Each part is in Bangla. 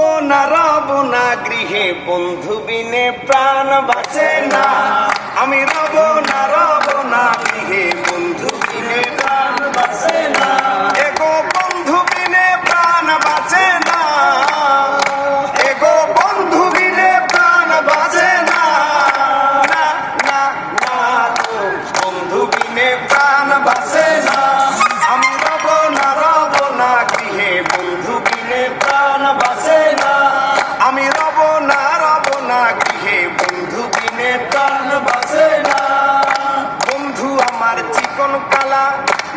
বোনারা বোনা গৃহে। বন্ধু বিনে প্রাণ বাঁচে না। আমি রব না রব না গৃহে।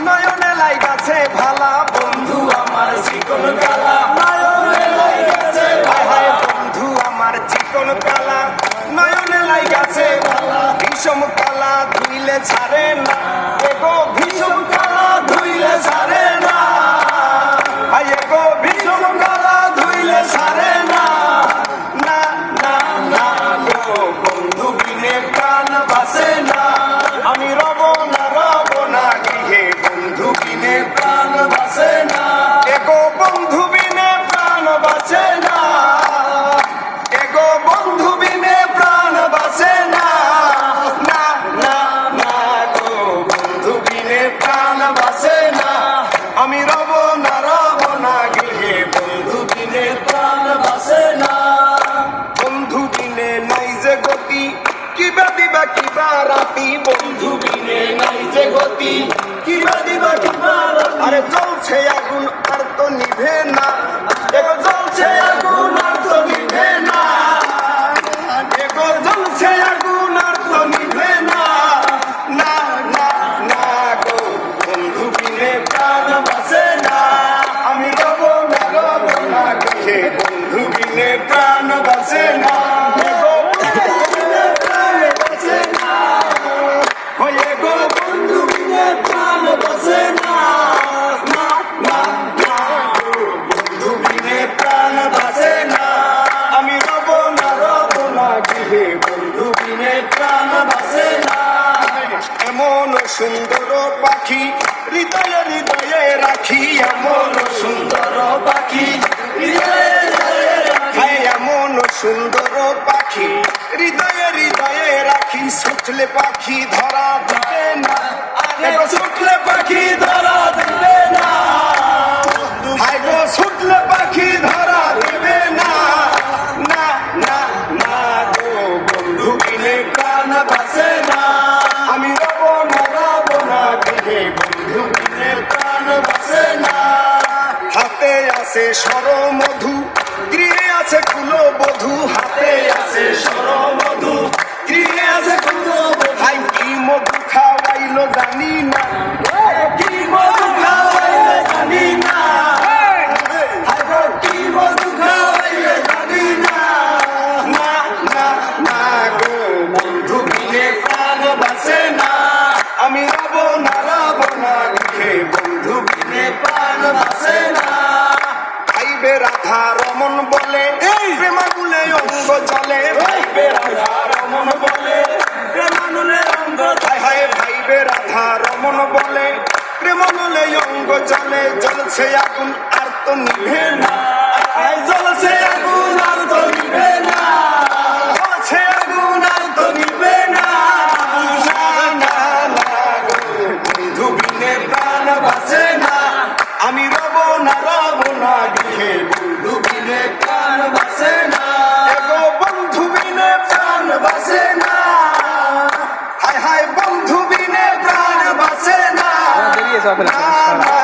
নয়নে লাইগাছে ভালা বন্ধু আমার শিকল গালা বাতি কিবা দিবা কিবা আরে জ্বলছে আগুন আর তো নিভে না। দেখো এমন সুন্দর পাখি, হৃদয়ে হৃদয়ে রাখি এমন সুন্দর পাখি এমন সুন্দর পাখি, হৃদয়ে হৃদয়ে রাখি সুচলে পাখি ধরা হাতে আছে সরমধু গৃহে আছে কুলবধু হাতে আছে সর মধু গৃহে আছে কুলবধু জানে জ্বলছে আগুন আর তো নিভে না। জ্বলছে আগুন আর তো নিভে না। জ্বলছে আগুন আর তো নিভে না। ধুবিনে প্রাণ বাসে না। আমি রব না রব না ধুবিনে প্রাণ বাসে না। প্রাণ না। হায় হায় প্রাণ না